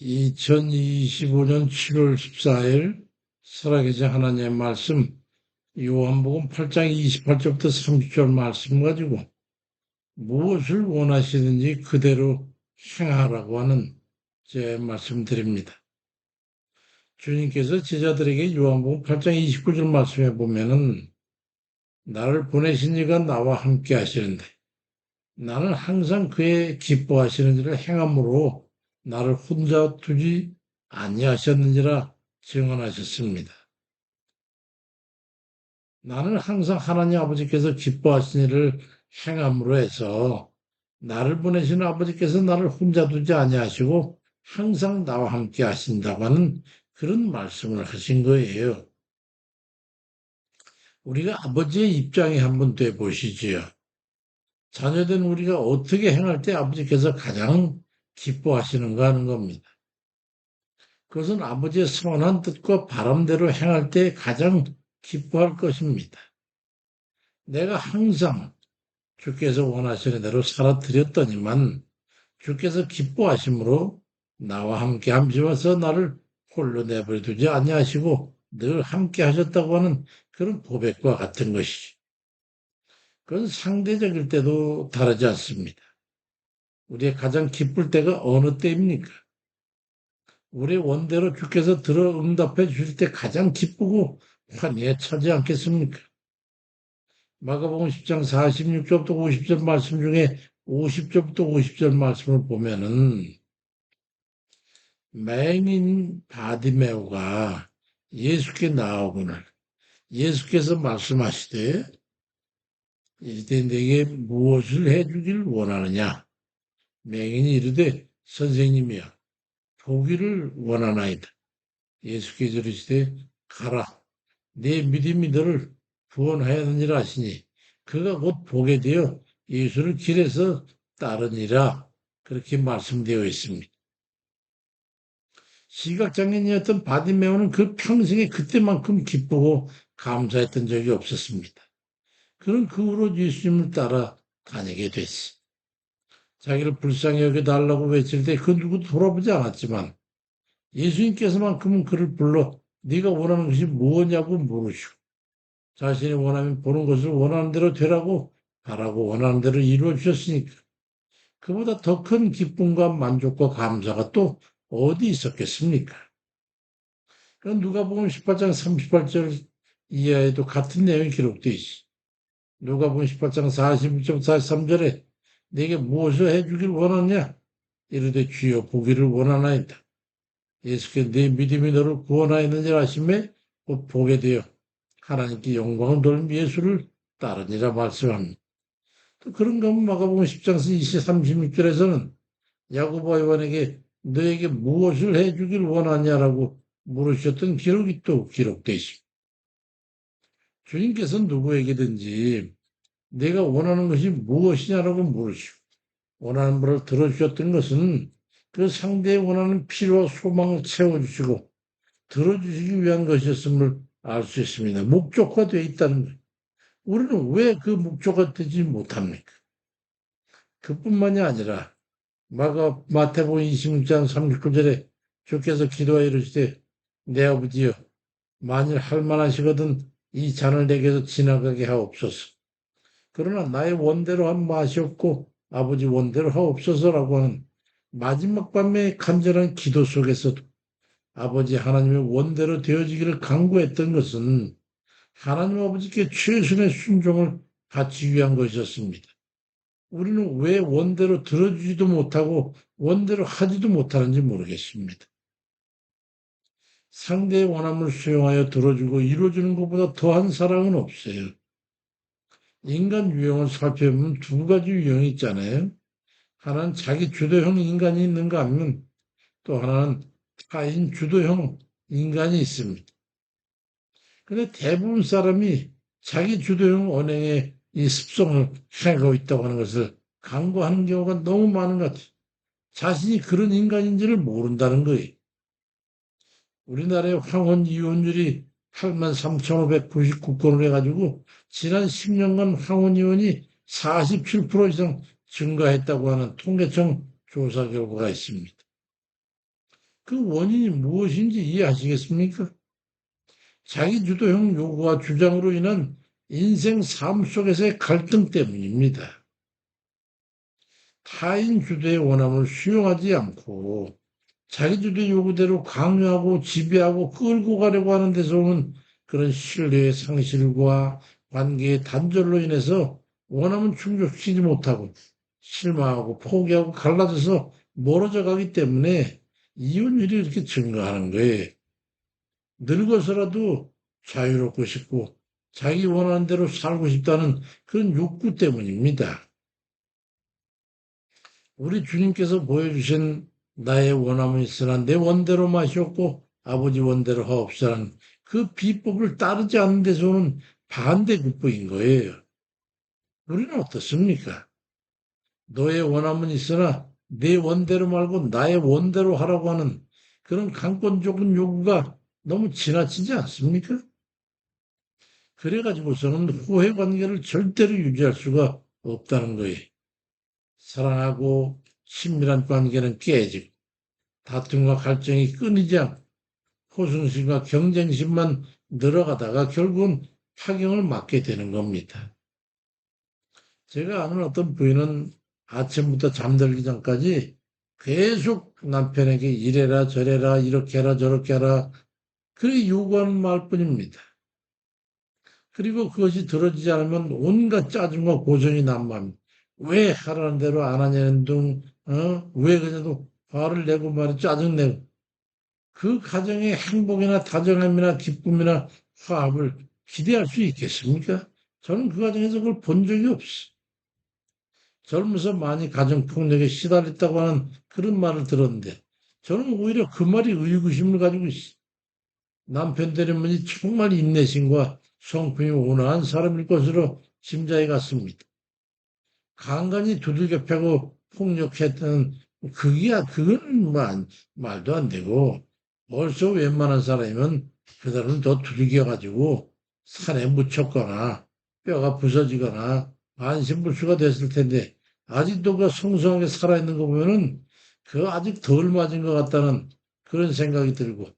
2025년 7월 14일 살아계신 하나님의 말씀 요한복음 8장 28절부터 30절 말씀 가지고 무엇을 원하시든지 그대로 행하라고 하는 제 말씀드립니다. 주님께서 제자들에게 요한복음 8장 29절 말씀에 보면은 나를 보내신 이가 나와 함께 하시는데 나는 항상 그의 기뻐하시는 일을 행함으로 나를 혼자 두지 아니하셨는지라 증언하셨습니다. 나는 항상 하나님 아버지께서 기뻐하신 일을 행함으로 해서 나를 보내신 아버지께서 나를 혼자 두지 아니하시고 항상 나와 함께 하신다고 하는 그런 말씀을 하신 거예요. 우리가 아버지의 입장에 한번 돼 보시지요. 자녀된 우리가 어떻게 행할 때 아버지께서 가장 기뻐하시는가 하는 겁니다. 그것은 아버지의 선한 뜻과 바람대로 행할 때 가장 기뻐할 것입니다. 내가 항상 주께서 원하시는 대로 살아드렸더니만 주께서 기뻐하심으로 나와 함께 함시와서 나를 홀로 내버려 두지 아니하시고 늘 함께 하셨다고 하는 그런 고백과 같은 것이지. 그건 상대적일 때도 다르지 않습니다. 우리의 가장 기쁠 때가 어느 때입니까? 우리 원대로 주께서 들어 응답해 주실 때 가장 기쁘고 환희에 차지 않겠습니까? 마가복음 10장 46절부터 50절 말씀 중에 50절부터 50절 말씀을 보면은 맹인 바디메오가 예수께 나오거늘 예수께서 말씀하시되 이때 내게 무엇을 해주길 원하느냐 맹인이 이르되 선생님이여 보기를 원하나이다. 예수께서 이르시되 가라 내 믿음이 너를 구원하였느니라 하시니 그가 곧 보게 되어 예수를 길에서 따르니라 그렇게 말씀되어 있습니다. 시각장애인이었던 바디메오는 그 평생에 그때만큼 기쁘고 감사했던 적이 없었습니다. 그는 그 후로 예수님을 따라 다니게 됐어. 자기를 불쌍히 여겨달라고 외칠 때 그 누구도 돌아보지 않았지만 예수님께서만큼은 그를 불러 네가 원하는 것이 무엇냐고 물으시고 자신이 원하면 보는 것을 원하는 대로 되라고 바라고 원하는 대로 이루어 주셨으니까 그보다 더 큰 기쁨과 만족과 감사가 또 어디 있었겠습니까? 누가 보면 18장 38절 이하에도 같은 내용이 기록되어 있어. 누가 보면 18장 41절 43절에 내게 무엇을 해주길 원하냐? 이르되 주여 보기를 원하나이다. 예수께 내 믿음이 너를 구원하였느니라 하심에 곧 보게 되어 하나님께 영광을 돌린 예수를 따르니라 말씀합니다. 또 그런가 하면 마가복음 10장 20, 36절에서는 야고보 요한에게 너에게 무엇을 해주길 원하냐라고 물으셨던 기록이 또 기록되어 있습니다. 주님께서는 누구에게든지 내가 원하는 것이 무엇이냐라고 물으시고 원하는 바를 들어주셨던 것은 그 상대의 원하는 필요와 소망을 채워주시고 들어주시기 위한 것이었음을 알 수 있습니다. 목적화 되어 있다는 거예요. 우리는 왜 그 목적화 되지 못합니까? 그뿐만이 아니라 마가 마태복음 26장 39절에 주께서 기도하여 이르시되 내 아버지여 만일 할 만하시거든 이 잔을 내게서 지나가게 하옵소서. 그러나 나의 원대로 한 맛이 없고 아버지 원대로 하옵소서라고 하는 마지막 밤의 간절한 기도 속에서도 아버지 하나님의 원대로 되어지기를 강구했던 것은 하나님 아버지께 최선의 순종을 갖기 위한 것이었습니다. 우리는 왜 원대로 들어주지도 못하고 원대로 하지도 못하는지 모르겠습니다. 상대의 원함을 수용하여 들어주고 이루어주는 것보다 더한 사랑은 없어요. 인간 유형을 살펴보면 두 가지 유형이 있잖아요. 하나는 자기 주도형 인간이 있는가 하면 또 하나는 타인 주도형 인간이 있습니다. 근데 대부분 사람이 자기 주도형 언행의 이 습성을 행하고 있다고 하는 것을 강구하는 경우가 너무 많은 것 같아요. 자신이 그런 인간인지를 모른다는 거예요. 우리나라의 황혼 이혼율이 8만 3,599건을 해가지고 지난 10년간 황혼 이혼이 47% 이상 증가했다고 하는 통계청 조사 결과가 있습니다. 그 원인이 무엇인지 이해하시겠습니까? 자기 주도형 요구와 주장으로 인한 인생 삶 속에서의 갈등 때문입니다. 타인 주도의 원함을 수용하지 않고 자기 주도 요구대로 강요하고 지배하고 끌고 가려고 하는 데서 오는 그런 신뢰의 상실과 관계의 단절로 인해서 원함은 충족시키지 못하고 실망하고 포기하고 갈라져서 멀어져 가기 때문에 이혼율이 이렇게 증가하는 거예요. 늙어서라도 자유롭고 싶고 자기 원하는 대로 살고 싶다는 그런 욕구 때문입니다. 우리 주님께서 보여주신 나의 원함은 있으나 내 원대로 마시옵고 아버지 원대로 하옵시라는 그 비법을 따르지 않는 데서 는 반대 비법인 거예요. 우리는 어떻습니까? 너의 원함은 있으나 내 원대로 말고 나의 원대로 하라고 하는 그런 강권적인 요구가 너무 지나치지 않습니까? 그래가지고서는 후회 관계를 절대로 유지할 수가 없다는 거예요. 사랑하고 친밀한 관계는 깨지고 다툼과 갈등이 끊이지 않고 호승심과 경쟁심만 늘어가다가 결국은 파경을 맞게 되는 겁니다. 제가 아는 어떤 부인은 아침부터 잠들기 전까지 계속 남편에게 이래라 저래라 이렇게 해라 저렇게 해라 그렇게 요구하는 말뿐입니다. 그리고 그것이 들어지지 않으면 온갖 짜증과 고정이 난마합니다. 왜 하라는 대로 안 하냐는 둥, 어? 왜 그래도 화를 내고 말이 짜증내고 그 가정의 행복이나 다정함이나 기쁨이나 화합을 기대할 수 있겠습니까? 저는 그 가정에서 그걸 본 적이 없어. 젊어서 많이 가정폭력에 시달렸다고 하는 그런 말을 들었는데 저는 오히려 그 말이 의구심을 가지고 있어. 남편 되는 분이 정말 인내심과 성품이 온화한 사람일 것으로 짐작해 갔습니다. 간간히 두들겨 패고 폭력했던 그게 그건 말, 말도 안 되고 벌써 웬만한 사람이면 그 사람을 더 두들겨 가지고 산에 묻혔거나 뼈가 부서지거나 안심불수가 됐을 텐데 아직도 그 성성하게 살아있는 거 보면은 그 아직 덜 맞은 것 같다는 그런 생각이 들고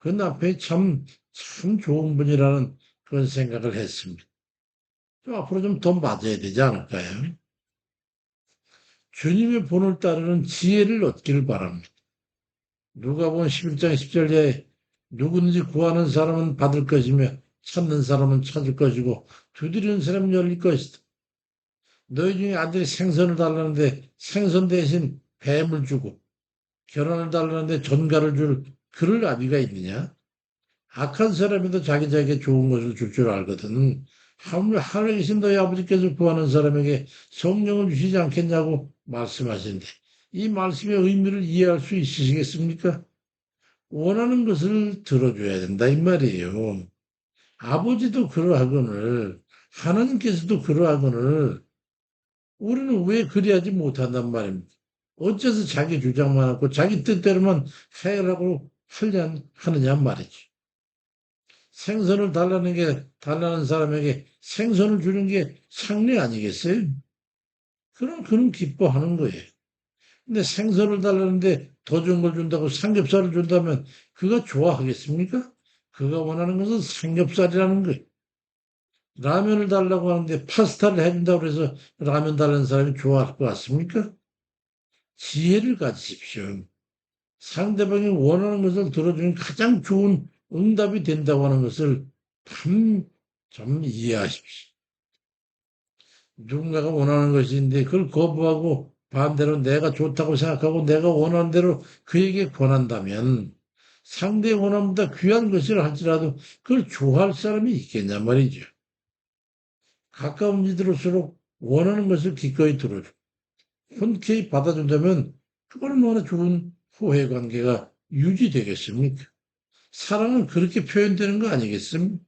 그 남편이 참, 참 좋은 분이라는 그런 생각을 했습니다. 좀 앞으로 좀 더 맞아야 되지 않을까요? 주님의 본을 따르는 지혜를 얻기를 바랍니다. 누가 본 11장 10절에 누구든지 구하는 사람은 받을 것이며 찾는 사람은 찾을 것이고 두드리는 사람은 열릴 것이다. 너희 중에 아들이 생선을 달라는데 생선 대신 뱀을 주고 결혼을 달라는데 전가를 줄 그럴 아비가 있느냐? 악한 사람이도 자기 자기에게 좋은 것을 줄 줄 알거든. 계신 너희 아버지께서 구하는 사람에게 성령을 주시지 않겠냐고 말씀하시는데 이 말씀의 의미를 이해할 수 있으시겠습니까? 원하는 것을 들어줘야 된다 이 말이에요. 아버지도 그러하거늘 하나님께서도 그러하거늘 우리는 왜 그리하지 못한단 말입니다. 어째서 자기 주장만 하고 자기 뜻대로만 해라고 하느냐 말이지. 생선을 달라는 게 달라는 사람에게 생선을 주는 게 상례 아니겠어요? 그럼 그는 기뻐하는 거예요. 근데 생선을 달라는데 더 좋은 걸 준다고 삼겹살을 준다면 그가 좋아하겠습니까? 그가 원하는 것은 삼겹살이라는 거예요. 라면을 달라고 하는데 파스타를 해준다고 해서 라면 달라는 사람이 좋아할 것 같습니까? 지혜를 가지십시오. 상대방이 원하는 것을 들어주는 가장 좋은 응답이 된다고 하는 것을 참, 좀 이해하십시오. 누군가가 원하는 것인데 그걸 거부하고 반대로 내가 좋다고 생각하고 내가 원하는 대로 그에게 권한다면 상대의 원함보다 귀한 것을 할지라도 그걸 좋아할 사람이 있겠냐 말이죠. 가까운 이들일수록 원하는 것을 기꺼이 들어주고 흔쾌히 받아준다면 그 얼마나 좋은 후회 관계가 유지되겠습니까? 사랑은 그렇게 표현되는 거 아니겠습니까?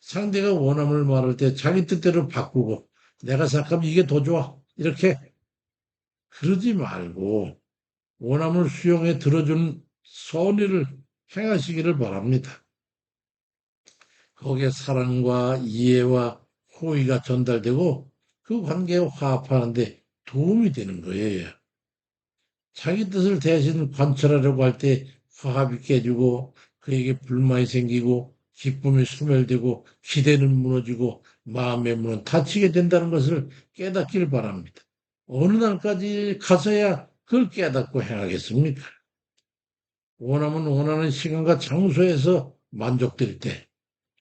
상대가 원함을 말할 때 자기 뜻대로 바꾸고 내가 생각하면 이게 더 좋아 이렇게 그러지 말고 원함을 수용해 들어주는 선의를 행하시기를 바랍니다. 거기에 사랑과 이해와 호의가 전달되고 그 관계에 화합하는데 도움이 되는 거예요. 자기 뜻을 대신 관철하려고 할 때 화합이 깨지고 그에게 불만이 생기고 기쁨이 소멸되고 기대는 무너지고 마음의 문은 닫히게 된다는 것을 깨닫기를 바랍니다. 어느 날까지 가서야 그걸 깨닫고 행하겠습니까? 원하면 원하는 시간과 장소에서 만족될 때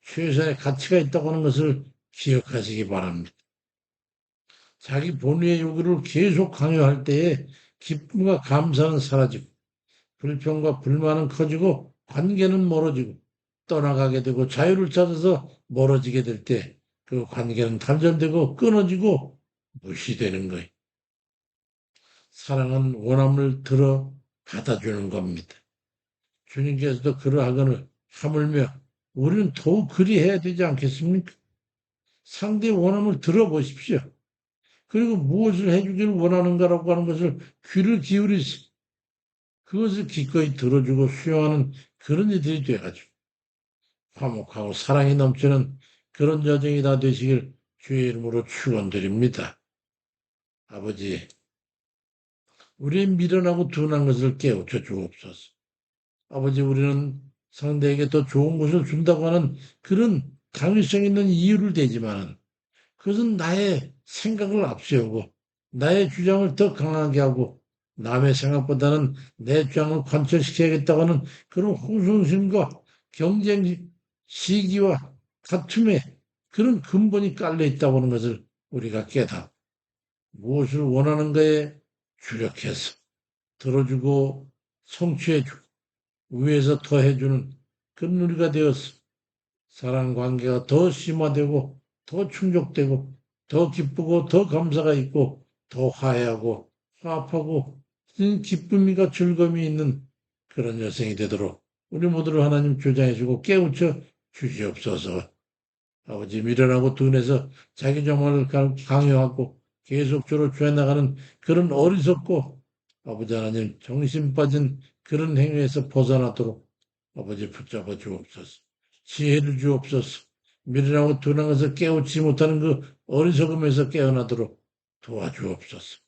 최선의 가치가 있다고 하는 것을 기억하시기 바랍니다. 자기 본의의 요구를 계속 강요할 때에 기쁨과 감사는 사라지고 불평과 불만은 커지고 관계는 멀어지고 떠나가게 되고 자유를 찾아서 멀어지게 될 때 그 관계는 단절되고 끊어지고 무시되는 거예요. 사랑은 원함을 들어 받아주는 겁니다. 주님께서도 그러하거늘 하물며 우리는 더욱 그리 해야 되지 않겠습니까? 상대의 원함을 들어보십시오. 그리고 무엇을 해주기를 원하는가라고 하는 것을 귀를 기울이시 그것을 기꺼이 들어주고 수용하는 그런 이들이 돼가지고 화목하고 사랑이 넘치는 그런 여정이 다 되시길 주의 이름으로 축원드립니다. 아버지, 우리의 미련하고 둔한 것을 깨우쳐 주옵소서. 아버지, 우리는 상대에게 더 좋은 것을 준다고 하는 그런 강요성 있는 이유를 대지만 그것은 나의 생각을 앞세우고 나의 주장을 더 강하게 하고 남의 생각보다는 내 주장을 관철시켜야겠다고 하는 그런 호소심과 경쟁 시기와 다툼에 그런 근본이 깔려 있다고 하는 것을 우리가 깨닫 무엇을 원하는 가에 주력해서 들어주고 성취해주고 위에서 더 해주는 그런 우리가 되었어. 사랑 관계가 더 심화되고 더 충족되고 더 기쁘고 더 감사가 있고 더 화해하고 화합하고 기쁨이가 즐거움이 있는 그런 여성이 되도록 우리 모두를 하나님 조장해주고 깨우쳐 주시옵소서. 아버지 미련하고 둔해서 자기 정화를 강요하고 계속적으로 죄나가는 그런 어리석고 아버지 하나님 정신 빠진 그런 행위에서 벗어나도록 아버지 붙잡아 주옵소서. 지혜를 주옵소서. 미련하고 둔한 것을 깨우지 못하는 그 어리석음에서 깨어나도록 도와주옵소서.